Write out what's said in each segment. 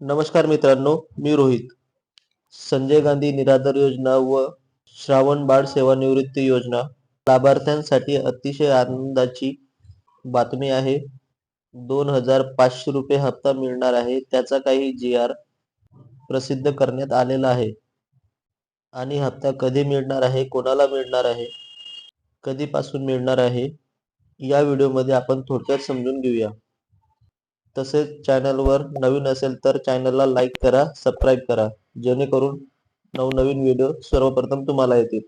नमस्कार मित्रांनो मी रोहित. संजय गांधी निराधार योजना व श्रावण बाळ सेवानिवृत्ती योजना लाभार्थ्यांसाठी अतिशय आनंदाची बातमी आहे. दोन हजार पाचशे रुपये हप्ता मिळणार आहे. त्याचा काही जी आर प्रसिद्ध करण्यात आलेला आहे. आणि हप्ता कधी मिळणार आहे? कोणाला मिळणार आहे? कधीपासून मिळणार आहे? या व्हिडिओमध्ये आपण थोडक्यात समजून घेऊया. तसेच चॅनलवर नवीन असेल तर चॅनलला लाईक करा सबस्क्राईब करा. जेणेकरून नवनवीन व्हिडिओ सर्वप्रथम तुम्हाला येतील.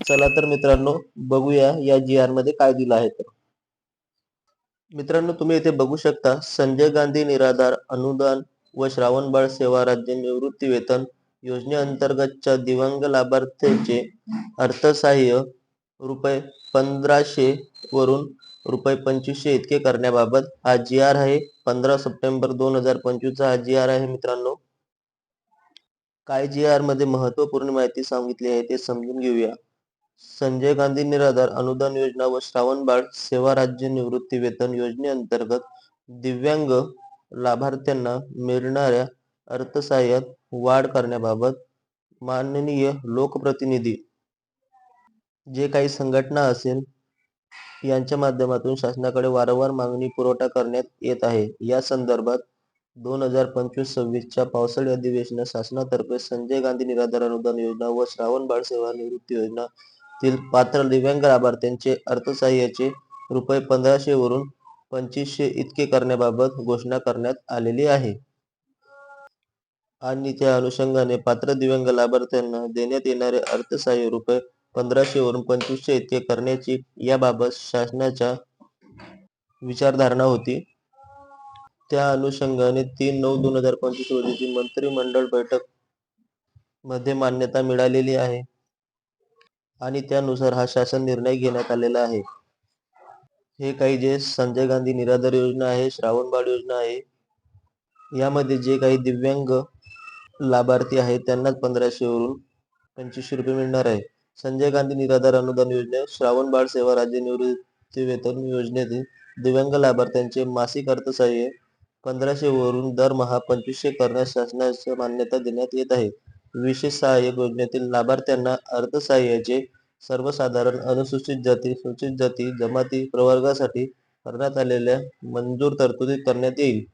चला तर मित्रांनो बघूया या जी आरमध्ये काय दिलं आहे तर. मित्रांनो तुम्ही इथे बघू शकता संजय गांधी निराधार अनुदान व श्रावणबाळ सेवा राज्य निवृत्ती वेतन योजनेअंतर्गतच्या दिव्यांग लाभार्थ्यांचे अर्थसहाय्य रुपये पंधराशे वरून रुपये पंचवीसशे इतके करण्याबाबत हा जी आर आहे. पंधरा सप्टेंबर दोन हजार पंचवीसचा हा जी आर आहे मित्रांनो. काय जी आरमध्ये महत्त्वपूर्ण माहिती सांगितली आहे ते समजून घेऊया. संजय गांधी निराधार अनुदान योजना व श्रावणबाळ सेवा राज्य निवृत्ती वेतन योजनेअंतर्गत दिव्यांग लाभार्थ्यांना मिळणाऱ्या अर्थसहाय्यात वाढ करण्याबाबत माननीय लोकप्रतिनिधी. जे काही संघटना असेल यांच्या माध्यमातून शासनाकडे वारंवार मागणी पुरवठा करण्यात येत आहे. या संदर्भात दोन हजार पंचवीस सव्वीसच्या पावसाळी अधिवेशनात शासनातर्फे संजय गांधी निराधार अनुदान योजना व श्रावण बाळ सेवा निवृत्ती योजना तील पात्र दिव्यांग लाभार्थ्यांचे अर्थसहाय्याचे रुपये पंधराशे वरून पंचवीसशे इतके करण्याबाबत घोषणा करण्यात आलेली आहे. आणि त्या अनुषंगाने पात्र दिव्यांग लाभार्थ्यांना देण्यात येणारे अर्थसहाय्य रुपये पंधराशे वरून पंचवीसशे इतके करण्याची याबाबत शासनाच्या विचारधारणा होती. त्या अनुषंगाने तीन नऊ दोन हजार पंचवीस रोजीची मंत्रिमंडळ बैठकमध्ये मान्यता मिळालेली आहे आणि त्यानुसार हा शासन निर्णय घेण्यात आलेला आहे. हे काही जे संजय गांधी निराधार योजना आहे श्रावणबाळ योजना आहे यामध्ये जे काही दिव्यांग लाभार्थी आहेत त्यांनाच पंधराशे वरून पंचवीसशे रुपये मिळणार आहे. संजय गांधी निराधार अनुदान योजनेत श्रावण बाळ सेवा राज्य निवृत्ती वेतन योजनेतील दिव्यांग लाभार्थ्यांचे मासिक अर्थसहाय्य पंधराशे वरून दरमहा पंचवीसशे करण्यास शासनाच्या मान्यता देण्यात येत आहे. विशेष सहाय्यक योजनेतील लाभार्थ्यांना अर्थसहाय्याचे सर्वसाधारण अनुसूचित जाती सूचित जाती जमाती प्रवर्गासाठी करण्यात आलेल्या मंजूर तरतुदी करण्यात येईल.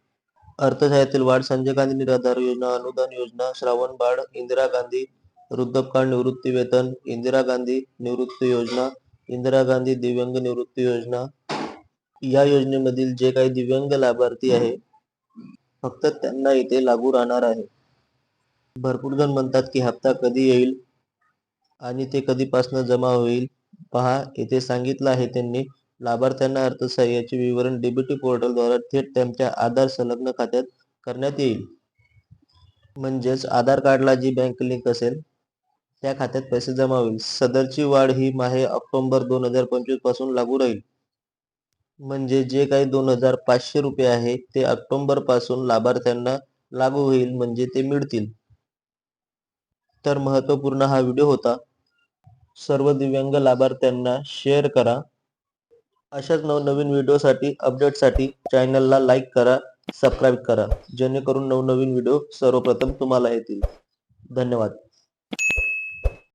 अर्थसहाय्यातील वाढ संजय गांधी निराधार योजना अनुदान योजना श्रावण बाळ इंदिरा गांधी वृद्धपकाळ निवृत्ती वेतन इंदिरा गांधी निवृत्ती योजना इंदिरा गांधी दिव्यांग निवृत्ती योजना. या योजनेमधील जे काही दिव्यांग लाभार्थी आहे फक्त त्यांना इथे लागू राहणार आहे. भरपूर जण म्हणतात की हप्ता कधी येईल आणि ते कधीपासून जमा होईल. पहा येथे सांगितलं आहे त्यांनी लाभार्थ्यांना अर्थसहाय्याचे विवरण डीबीटी पोर्टलद्वारे थेट त्यांच्या आधार संलग्न खात्यात करण्यात येईल. म्हणजेच आधार कार्डला जी बँक लिंक असेल त्या खात्यात पैसे जमा होईल. सदरची वाढ ही माहे ऑक्टोबर दोन हजार पंचवीसपासून लागू राहील. म्हणजे जे काही दोन हजार पाचशे रुपये आहे ते ऑक्टोबरपासून लाभार्थ्यांना लागू होईल म्हणजे ते मिळतील. तर महत्त्वपूर्ण हा व्हिडिओ होता. सर्व दिव्यांग लाभार्थ्यांना शेअर करा. अशाच नवनवीन व्हिडिओसाठी अपडेटसाठी चॅनलला लाईक करा सबस्क्राईब करा. जेणेकरून नवनवीन व्हिडिओ सर्वप्रथम तुम्हाला येतील. धन्यवाद.